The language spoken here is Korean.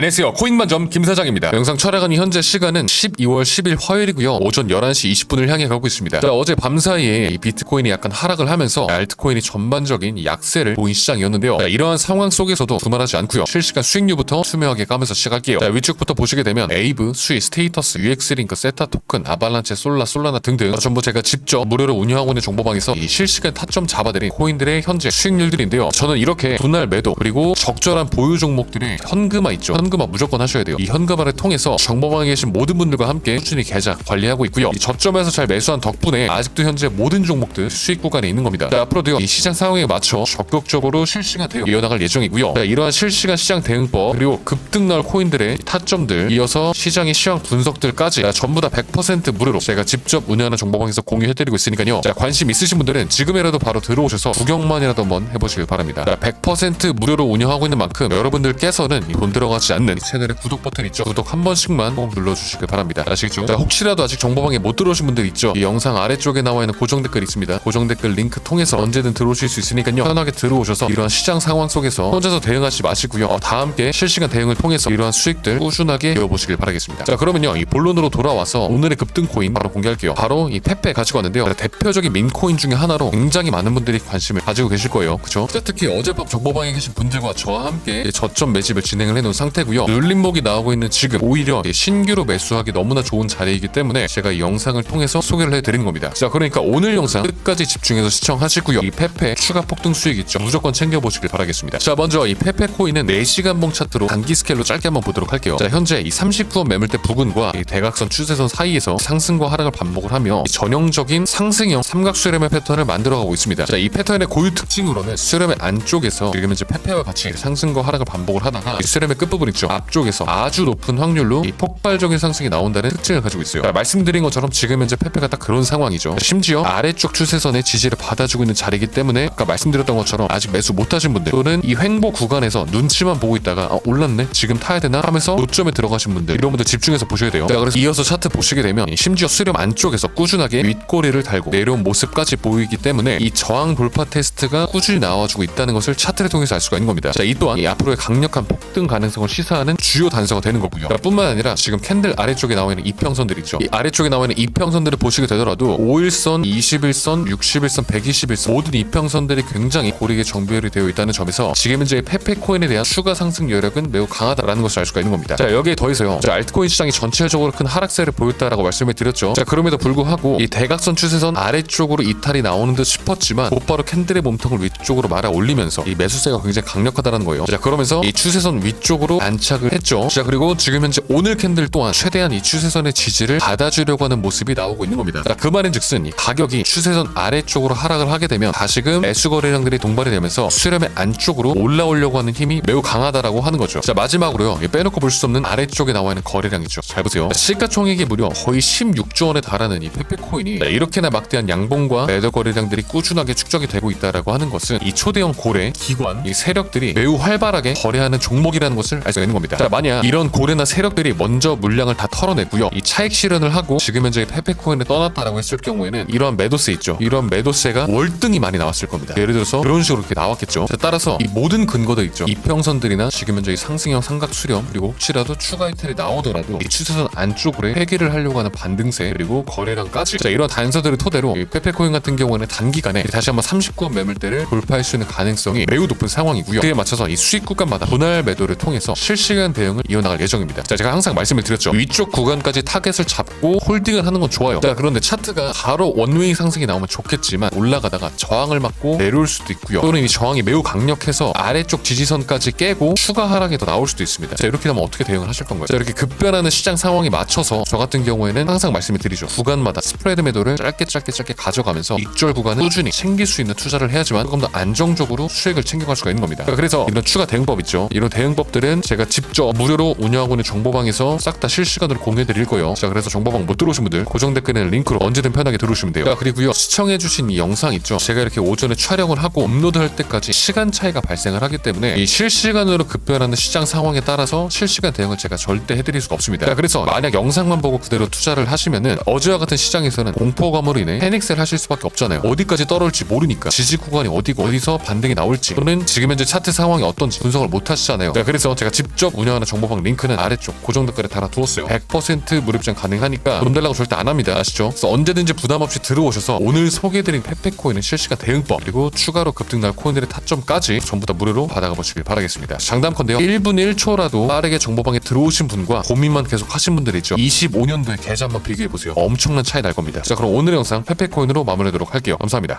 안녕하세요. 코인반점 김 사장입니다. 영상 촬영하는 현재 시간은 12월 10일 화요일이고요. 오전 11시 20분을 향해 가고 있습니다. 자, 어제 밤 사이에 이 비트코인이 약간 하락을 하면서 알트코인이 전반적인 이 약세를 보인 시장이었는데요. 자, 이러한 상황 속에서도 두말하지 않고요. 실시간 수익률부터 투명하게 까면서 시작할게요. 자, 위쪽부터 보시게 되면 에이브, 수익, 스테이터스, UX링크, 세타 토큰, 아발란체, 솔라, 솔라나 등등 전부 제가 직접 무료로 운영하고 있는 정보방에서 이 실시간 타점 잡아드린 코인들의 현재 수익률들인데요. 저는 이렇게 분할 매도 그리고 적절한 보유 종목들의 현금화 있죠. 화 무조건 하셔야 돼요. 이 현금화를 통해서 정보방에 계신 모든 분들과 함께 꾸준히 계좌 관리하고 있고요. 이 저점에서 잘 매수한 덕분에 아직도 현재 모든 종목들 수익 구간에 있는 겁니다. 자, 앞으로도요. 이 시장 상황에 맞춰 적극적으로 실시간 대응 이어나갈 예정이고요. 자, 이러한 실시간 시장 대응법 그리고 급등 나올 코인들의 타점들 이어서 시장의 시황 분석들까지 자, 전부 다 100% 무료로 제가 직접 운영하는 정보방에서 공유해드리고 있으니까요. 자, 관심 있으신 분들은 지금이라도 바로 들어오셔서 구경만이라도 한번 해보시길 바랍니다. 자, 100% 무료로 운영하고 있는 만큼 여러분들께서는 이돈 들어가지 않는 이 채널의 구독 버튼 있죠. 구독 한 번씩만 꼭 눌러주시길 바랍니다. 아시겠죠? 자, 혹시라도 아직 정보방에 못 들어오신 분들 있죠. 이 영상 아래쪽에 나와 있는 고정 댓글 있습니다. 고정 댓글 링크 통해서 언제든 들어오실 수 있으니까요. 편하게 들어오셔서 이러한 시장 상황 속에서 혼자서 대응하지 마시고요. 어, 다 함께 실시간 대응을 통해서 이러한 수익들 꾸준하게 이어보시길 바라겠습니다. 자, 그러면요. 이 본론으로 돌아와서 오늘의 급등 코인 바로 공개할게요. 바로 이 페페 가지고 왔는데요. 대표적인 민코인 중에 하나로 굉장히 많은 분들이 관심을 가지고 계실 거예요. 그죠? 특히 어젯밤 정보방에 계신 분들과 저와 함께 이 저점 매집을 진행을 해놓은 상태 고요. 눌림목이 나오고 있는 지금 오히려 이 신규로 매수하기 너무나 좋은 자리이기 때문에 제가 이 영상을 통해서 소개를 해드린 겁니다. 자, 그러니까 오늘 영상 끝까지 집중해서 시청하시고요. 이 페페 추가 폭등 수익 있죠. 무조건 챙겨보시길 바라겠습니다. 자, 먼저 이 페페 코인은 4시간 봉 차트로 단기 스케일로 짧게 한번 보도록 할게요. 자, 현재 이 39원 매물대 부근과 이 대각선 추세선 사이에서 상승과 하락을 반복을 하며 이 전형적인 상승형 삼각 수렴의 패턴을 만들어가고 있습니다. 자, 이 패턴의 고유 특징으로는 수렴의 안쪽에서 지금 현재 페페와 같이 상승과 하락을 반복을 하다가 이 수렴의 끝부분 있죠. 앞쪽에서 아주 높은 확률로 이 폭발적인 상승이 나온다는 특징을 가지고 있어요. 자, 말씀드린 것처럼 지금 현재 페페가 딱 그런 상황이죠. 심지어 아래쪽 추세선의 지지를 받아주고 있는 자리이기 때문에 아까 말씀드렸던 것처럼 아직 매수 못하신 분들 또는 이 횡보 구간에서 눈치만 보고 있다가 아, 올랐네 지금 타야 되나 하면서 고점에 들어가신 분들 이런 분들 집중해서 보셔야 돼요. 자, 그래서 이어서 차트 보시게 되면 이 심지어 수렴 안쪽에서 꾸준하게 윗꼬리를 달고 내려온 모습까지 보이기 때문에 이 저항 돌파 테스트가 꾸준히 나와주고 있다는 것을 차트를 통해서 알 수가 있는 겁니다. 자, 이 또한 이 앞으로의 강력한 폭등 가능성을 시 사하는 주요 단서가 되는 거고요. 자, 뿐만 아니라 지금 캔들 아래쪽에 나와 있는 이평선들 있죠. 이 아래쪽에 나와 있는 이평선들을 보시게 되더라도 5일선, 21선, 61선, 121선 모든 이평선들이 굉장히 고리게 정비열이 되어 있다는 점에서 지금 현재 페페 코인에 대한 추가 상승 여력은 매우 강하다라는 것을 알 수가 있는 겁니다. 자, 여기에 더해서요. 자, 알트코인 시장이 전체적으로 큰 하락세를 보였다라고 말씀을 드렸죠. 자, 그럼에도 불구하고 이 대각선 추세선 아래쪽으로 이탈이 나오는 듯 싶었지만 곧바로 캔들의 몸통을 위쪽으로 말아 올리면서 이 매수세가 굉장히 강력하다라는 거예요. 자, 그러면서 이 추세선 위쪽으로 안착을 했죠. 자, 그리고 지금 현재 오늘 캔들 또한 최대한 이 추세선의 지지를 받아주려고 하는 모습이 나오고 있는 겁니다. 자, 그 말인 즉슨 이 가격이 추세선 아래쪽으로 하락을 하게 되면 다시금 매수 거래량들이 동반이 되면서 수렴의 안쪽으로 올라오려고 하는 힘이 매우 강하다라고 하는 거죠. 자, 마지막으로요. 이 빼놓고 볼 수 없는 아래쪽에 나와 있는 거래량이죠. 잘 보세요. 자, 시가총액이 무려 거의 16조 원에 달하는 이 페페코인이 자, 이렇게나 막대한 양봉과 매도 거래량들이 꾸준하게 축적이 되고 있다라고 하는 것은 이 초대형 고래, 기관, 이 세력들이 매우 활발하게 거래하는 종목이라는 것을 알 수가 있는 겁니다. 자, 만약 이런 고래나 세력들이 먼저 물량을 다 털어냈고요. 이 차익 실현을 하고 지금 현재 페페코인에 떠났다라고 했을 경우에는 이러한 매도세 있죠. 이런 매도세가 월등히 많이 나왔을 겁니다. 예를 들어서 그런 식으로 이렇게 나왔겠죠. 자, 따라서 이 모든 근거들 있죠. 이평선들이나 지금 현재 이 상승형 삼각 수렴 그리고 혹시라도 추가 이탈이 나오더라도 이 추세선 안쪽으로 회귀를 하려고 하는 반등세 그리고 거래량까지 자, 이런 단서들을 토대로 이 페페코인 같은 경우에는 단기간에 다시 한번 39원 매물대를 돌파할 수 있는 가능성이 매우 높은 상황이고요. 그에 맞춰서 이 수익 구간마다 분할 매도를 통해서 실시간 대응을 이어나갈 예정입니다. 자, 제가 항상 말씀을 드렸죠. 위쪽 구간까지 타겟을 잡고 홀딩을 하는 건 좋아요. 자, 그런데 차트가 바로 원웨이 상승이 나오면 좋겠지만 올라가다가 저항을 맞고 내려올 수도 있고요. 또는 이 저항이 매우 강력해서 아래쪽 지지선까지 깨고 추가 하락이 더 나올 수도 있습니다. 자, 이렇게 되면 어떻게 대응을 하실 건가요? 자, 이렇게 급변하는 시장 상황에 맞춰서 저 같은 경우에는 항상 말씀을 드리죠. 구간마다 스프레드 매도를 짧게 짧게 짧게 가져가면서 익절 구간을 꾸준히 챙길 수 있는 투자를 해야지만 조금 더 안정적으로 수익을 챙겨갈 수가 있는 겁니다. 자, 그래서 이런 추가 대응법 있죠. 이런 대응법들은 제가 직접 무료로 운영하고 있는 정보방에서 싹 다 실시간으로 공유해 드릴 거예요. 자, 그래서 정보방 못 들어오신 분들 고정 댓글에 링크로 언제든 편하게 들어오시면 돼요. 자, 그리고요. 시청해주신 이 영상 있죠. 제가 이렇게 오전에 촬영을 하고 업로드할 때까지 시간 차이가 발생을 하기 때문에 이 실시간으로 급변하는 시장 상황에 따라서 실시간 대응을 제가 절대 해드릴 수가 없습니다. 자, 그래서 만약 영상만 보고 그대로 투자를 하시면은 어제와 같은 시장에서는 공포감으로 인해 패닉셀 하실 수밖에 없잖아요. 어디까지 떨어질지 모르니까 지지 구간이 어디고 어디서 반등이 나올지 또는 지금 현재 차트 상황이 어떤지 분석을 못 하시잖아요. 자, 그래서 제가 직접 운영하는 정보방 링크는 아래쪽 고정 댓글에 달아두었어요. 100% 무료 입장 가능하니까 돈 달라고 절대 안 합니다. 아시죠? 그래서 언제든지 부담 없이 들어오셔서 오늘 소개해드린 페페코인의 실시간 대응법 그리고 추가로 급등날 코인들의 타점까지 전부 다 무료로 받아가 보시길 바라겠습니다. 장담컨대요. 1분 1초라도 빠르게 정보방에 들어오신 분과 고민만 계속 하신 분들이 있죠. 25년도에 계좌 한번 비교해보세요. 엄청난 차이 날 겁니다. 자 그럼 오늘 영상 페페코인으로 마무리하도록 할게요. 감사합니다